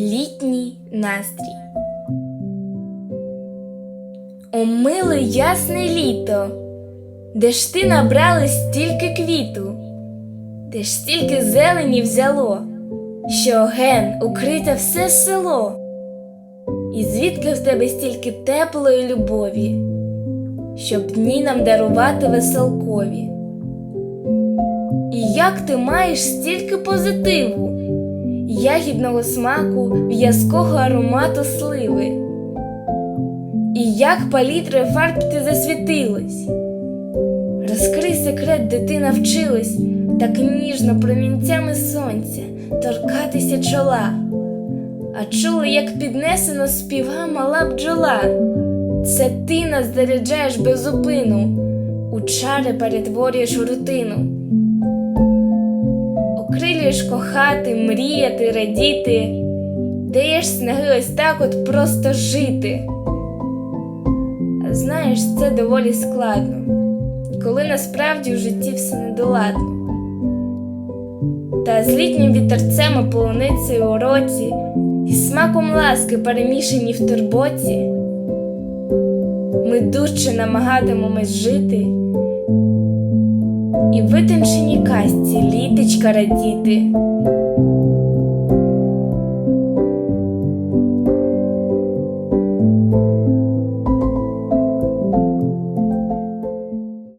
Літній настрій. О, миле ясне літо, де ж ти набрали стільки квіту, де ж стільки зелені взяло, що ген укрите все село, і звідки в тебе стільки теплої любові, щоб дні нам дарувати веселкові. І як ти маєш стільки позитиву, ягідного смаку, в'язкого аромату сливи. І як палітри фарб ти засвітилась. Розкрий секрет, де ти навчилась так ніжно промінцями сонця торкатися чола, а чули, як піднесено співа мала бджола. Це ти нас заряджаєш без зупину, у чари перетворюєш у рутину. Окрилюєш кохати, мріяти, радіти, даєш снаги ось так от просто жити. Знаєш, це доволі складно, коли насправді в житті все недоладно. Та з літнім вітерцем і полуницею у році, і смаком ласки перемішані в турботі, ми дужче намагатимемось жити витонченій касті літочка радіти.